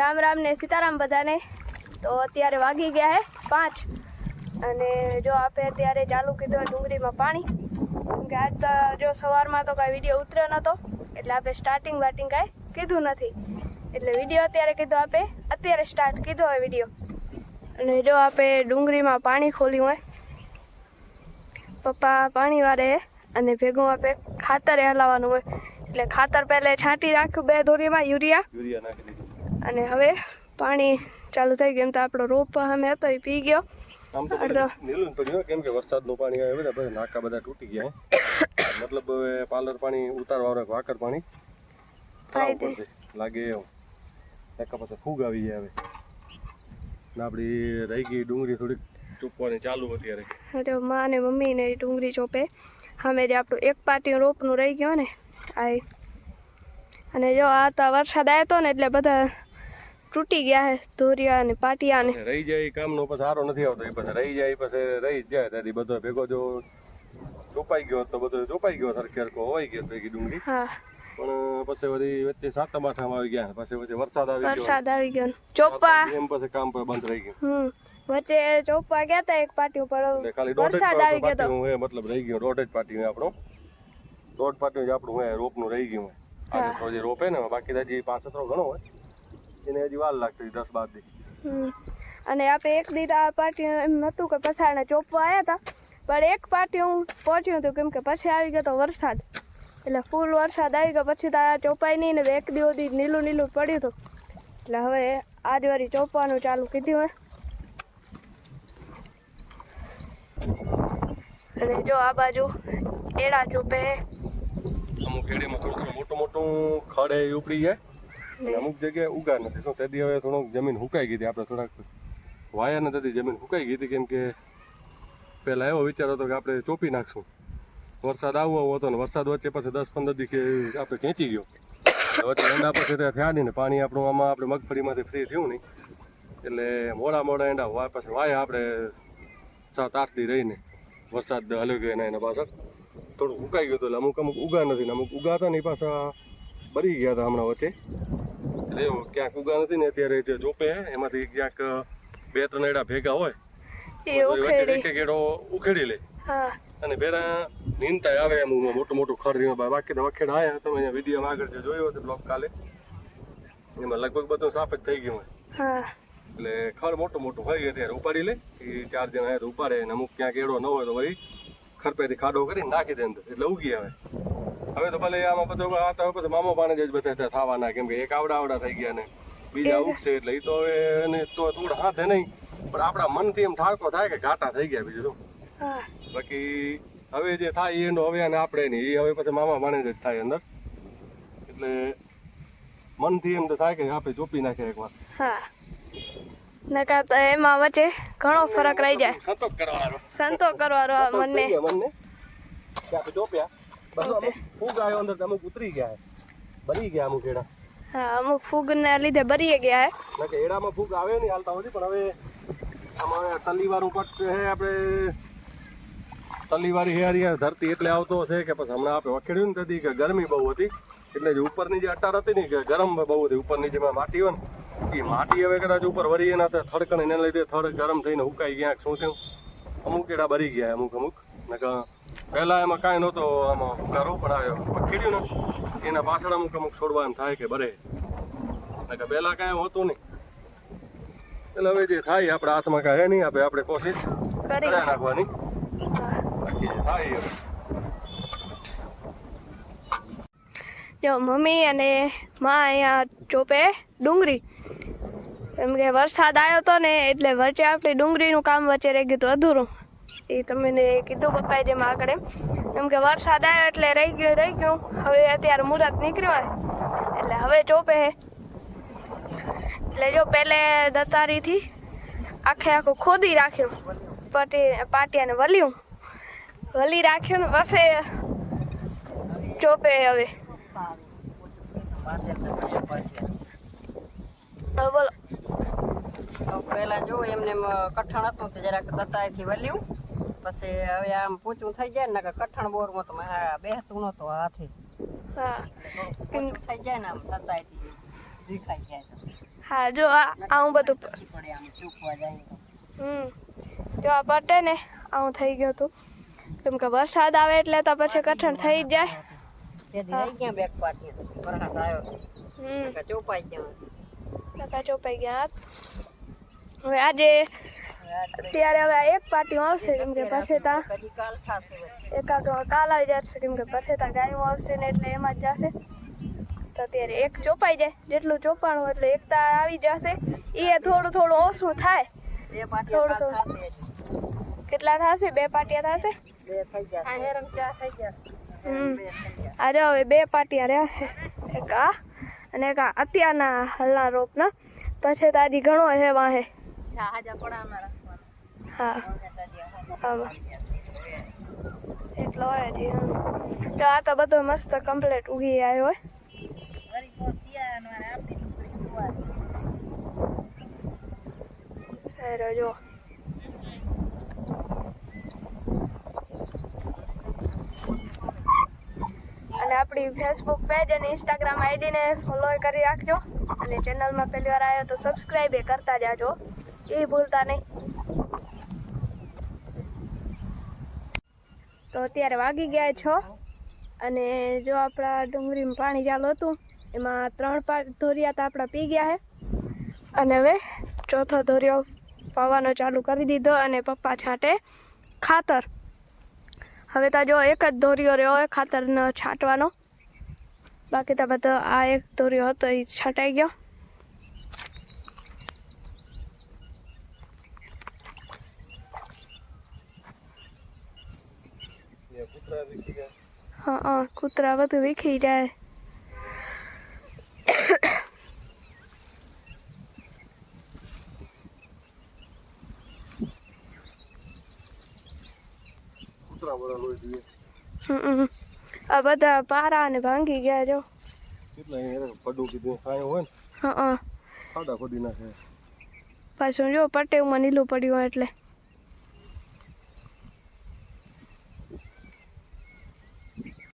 રામ રામ ને સીતારામ બધાને. તો અત્યારે વાગી ગયા હે પાંચ. અને જો આપણે અત્યારે ચાલુ કીધું હોય ડુંગળીમાં પાણી. કે આજ તો જો સવારમાં તો કાંઈ વીડિયો ઉતર્યો નહોતો એટલે આપણે સ્ટાર્ટિંગ વાટિંગ કાંઈ કીધું નથી. એટલે વીડિયો અત્યારે કીધો આપે, અત્યારે સ્ટાર્ટ કીધો હોય વીડિયો. અને જો આપણે ડુંગળીમાં પાણી ખોલ્યું હોય. પપ્પા પાણી વારે અને ભેગું આપણે ખાતરે હલાવવાનું હોય. એટલે ખાતર પહેલે છાંટી રાખ્યું બે દોરીમાં યુરિયા. યુરિયા નાખી અને હવે પાણી ચાલુ થઈ ગયું તો આપણો રોપ અમે હતો એ પી ગયો. આમ તો નીલું પડ્યું કેમ કે વરસાદનું પાણી આવે બધા નાકા બધા તૂટી ગયા મતલબ હવે પાણી ઉતારવાનું વાકર પાણી તે. પડશે. લાગે એવું. નકા પછી ફૂગ આવી જાય હવે. ને આપણી રહી ગઈ ડુંગળી થોડીક ચૂપવાની ચાલુ અત્યારે માં અને મમ્મી ને ડુંગળી ચોપે. અમે જે આપણું એક પાટી રોપનું રહી ગયો ને આ અને જો આ તો વરસાદ આવ્યો ને એટલે બધા તૂટી ગયા હે ધોરિયા ને પાટિયા ને રહી જાય કામ નો પછી સારો નથી આવતો એ પછી રહી જાય પછી રહી જ જાય. ત્યાંથી બધો ભેગો જો ચોપાઈ ગયો તો બધો ચોપાઈ ગયો સરખેરકો હોય ગયો ભેગી ડુંગળી. હા. પણ પછી વળી વચ્ચે સાતમ આઠમ આવી ગયા પછી વચ્ચે વરસાદ આવી ગયો. વરસાદ આવી ગયો ચોપા. એમ પછી કામ પર બંધ રહી ગયું. હમ. વચ્ચે ચોપા ગયા તા એક પાટી ઉપર વરસાદ આવી ગયો તો. મતલબ રહી ગયો દોઢ જ પાટી આપણો. દોઢ પાટી જ આપણું રોપનું રહી ગયું આજે તો જે રોપે ને બાકી હજી પાંચ સત્રો ઘણો હોય. એને હજી વાર લાગતી દસ બાર દી અને આપણે એક દી તો આ પાર્ટી એમ નહોતું કે પછાડને ચોપવા આવ્યા હતા પણ એક પાર્ટી હું પહોંચ્યું હતું કેમ કે પછી આવી ગયો તો વરસાદ. એટલે ફૂલ વરસાદ આવી ગયો પછી તો આ ચોપાઈ નહીં ને એક દિવસ સુધી નીલું નીલું પડ્યું હતું. એટલે હવે આજ વારી ચોપવાનું ચાલુ કીધું મેં અને જો આ બાજુ એડા ચોપે. અમુક એડીમાં થોડું મોટું મોટું ખડે ઉપડી જાય. અને અમુક જગ્યાએ ઉગા નથી. શું તેથી હવે થોડુંક જમીન હુકાઈ ગઈ હતી. આપણે થોડાક વાયા ને તેથી જમીન હુકાઈ ગઈ હતી કેમ કે પહેલાં એવો વિચાર હતો કે આપણે ચોપી નાખશું. વરસાદ આવવો આવો હતો ને વરસાદ વચ્ચે પછી દસ પંદર દી આપણે ખેંચી ગયો. વચ્ચે એંડા પછી ત્યાં થયા નહીં ને પાણી આપણું આમાં આપણે મગફળીમાંથી ફ્રી થયું નહીં. એટલે મોડા મોડા એંડા વા, પછી વાયા આપણે સાત, આઠ દી રહીને વરસાદ હલ્યો ગયો એના એના પાછળ. થોડું ઉકાઈ ગયું હતું. એટલે અમુક અમુક ઉગા નથી ને અમુક ઉગા હતા ને એ પાછા. બરી ગયા હતા હમણાં વચ્ચે. એટલે ક્યાંક ઉગા નથી ને અત્યારે જે હે, એમાંથી ક્યાંક બે ત્રણ એડા ભેગા હોય. ઉખેડી. લે. અને પેલા નીંદતા આવે એમ મોટું મોટું ખર બાકી તો વખેડ આયા. તમે અહીંયા વીડિયો આગળ જે જોયો હતો બ્લોક કાલે એમાં લગભગ બધું સાફ જ થઈ ગયું હોય. એટલે ખડ મોટું મોટું હોય ત્યારે ઉપાડી લે. એ ચાર જણા ઉપાડે. અને અમુક ક્યાંક એડો ન હોય તો વળી ખરપેથી ખાડો કરી નાખી દે અંદર. એટલે ઉગી આવે. હવે તો ભલે આમાં બધું આ તો પછી મામો પાણી જ બધા થવાના કેમ કે એક આવડા આવડા થઈ ગયા ને બીજા ઉગશે એટલે એ તો હવે એને તો થોડા હાથે નહીં. પણ આપણા મનથી એમ ઠાકો થાય કે ઘાટા થઈ ગયા બીજું શું? બાકી હવે જે થાય એનો હવે અને આપણે નહીં એ હવે પછી મામા માણે જ થાય અંદર. એટલે મનથી એમ તો થાય કે આપણે ચોપી નાખીએ એકવાર. હા. નકા તો એમાં વચ્ચે ઘણો ફરક રહી જાય. સંતોષ કરવાનો. સંતોષ કરવાનો મનને. આપણે ચોપ્યા? બસ અમુક ફૂગ આવ્યો અંદર અમુક ઉતરી ગયા બની ગયા અમુક એડા. હા અમુક ફૂગને લીધે ભરી ગયા હે. કે એડામાં ફૂગ આવે નહીં હાલતા સુધી પણ હવે આમાં તલીવાળું ઉપર છે આપણે તલીવાળી હેરિયા ધરતી એટલે આવતો હશે કે પછી હમણાં આપણે વખેડ્યું ને તેથી કે ગરમી બહુ હતી એટલે જે ઉપરની જે અટાર હતી ને કે ગરમ બહુ હતી ઉપરની જે માટી હોય ને એ માટી હવે કદાચ ઉપર વરી એના તો થડકણ એના લીધે થડ ગરમ થઈને હુકાઈ ગયા શું થયું? અમુક એડા બરી ગયા અમુક અમુક. પહેલા એમાં કાંઈ નહોતો આમાં હુકારો પણ આવ્યો ખીડ્યું ને એના પાછળ અમુક અમુક છોડવા એમ થાય કે બરે કે પહેલા કાંઈ હોતું નહીં. એટલે હવે જે થાય આપણા હાથમાં કાંઈ નહીં આપણે આપણે કોશિશ કરી નાખવાની થાય જો મમ્મી અને માં અહીંયા ચોપે ડુંગળી. એમ કે વરસાદ આવ્યો હતો ને એટલે વચ્ચે આપણી ડુંગળીનું કામ વચ્ચે રહી ગયું હતું અધૂરું. એ તમને કીધું પપ્પાએ જેમ આગળ એમ. કે વરસાદ આવ્યો એટલે રહી ગયું રહી ગયું. હવે અત્યારે મુહૂર્ત નીકળ્યો એટલે હવે ચોપે હે. એટલે જો પહેલે દતારીથી આખે આખું ખોદી રાખ્યું. પાટી પાટિયાને વલ્યું. વલી રાખ્યું ને પછી ચોપે હવે બોલો. પહેલા જો એમને કઠણ હતું તો જરાક દતાઈથી વલ્યું. પછી હવે આમ પૂચું થઈ જાય ને કઠણ બોરમાં તો હા બેહતું નહોતો હાથે. થઈ જાય ને આમ દતાઈથી દેખાઈ જાય હા જો આ આવું બધું પડે આમ ચૂકવા જાય હમ. જો આ પટે ને આવું થઈ ગયું હતું. કેમ કે વરસાદ આવે એટલે તો પછી કઠણ થઈ જાય. ચોપાઈ ગયા. ચોપાઈ ગયા. હવે આજે હવે આજ તો ત્યારે હવે આ એક પાટીઓ આવશે કેમ કે પછી તા એકાદ કાલ આવી જશે કેમ કે પછી તા ગાયો આવશે ને એટલે એમાં જ જશે. તો અત્યારે એક ચોપાઈ જાય જેટલું ચોપાણું એટલે એકતા આવી જશે. એ થોડું થોડું ઓછું થાય. થોડું થોડું. કેટલા થશે? બે પાટિયા થશે? અરે હવે બે પાટિયા રહ્યા છે. એક આ અને એક આ અત્યારના હાલના રોપના. પછી તાજી ઘણો હે વાહે હા. હાજા પડામાં રાખવાનું એટલો હોય હા. તો આ તો બધો મસ્ત કમ્પ્લીટ ઉગી આવ્યો હોય જો. અને આપણી ફેસબુક પેજ અને ઇન્સ્ટાગ્રામ આઈડીને ફોલો કરી રાખજો. અને ચેનલમાં પહેલી વાર આવ્યો તો સબસ્ક્રાઈબ એ કરતા જાજો. એ ભૂલતા નહીં. તો અત્યારે વાગી ગયા છ અને જો આપણા ડુંગળીમાં પાણી ચાલુ હતું, એમાં ત્રણ પાંચ ધોરિયા તો આપણા પી ગયા છે અને હવે ચોથો ધોરિયો પાવાનો ચાલુ કરી દીધો અને પપ્પા છાંટે ખાતર. હવે તો જો એક જ ધોરિયો રહ્યો હોય ખાતરનો છાંટવાનો. બાકી તો બધો આ એક ધોરિયો હતો એ છટાઈ ગયો ને કૂતરા વીખી ગયા. હા કૂતરા બધું વીખી જાય. આ બધા પારા ને ભાંગી ગયા જો. પડું કીધું ખાયું હોય ને? હા હા. ખાડા ખોદી નાખે. પાછું જો પટેવમાં નીલું પડ્યું એટલે.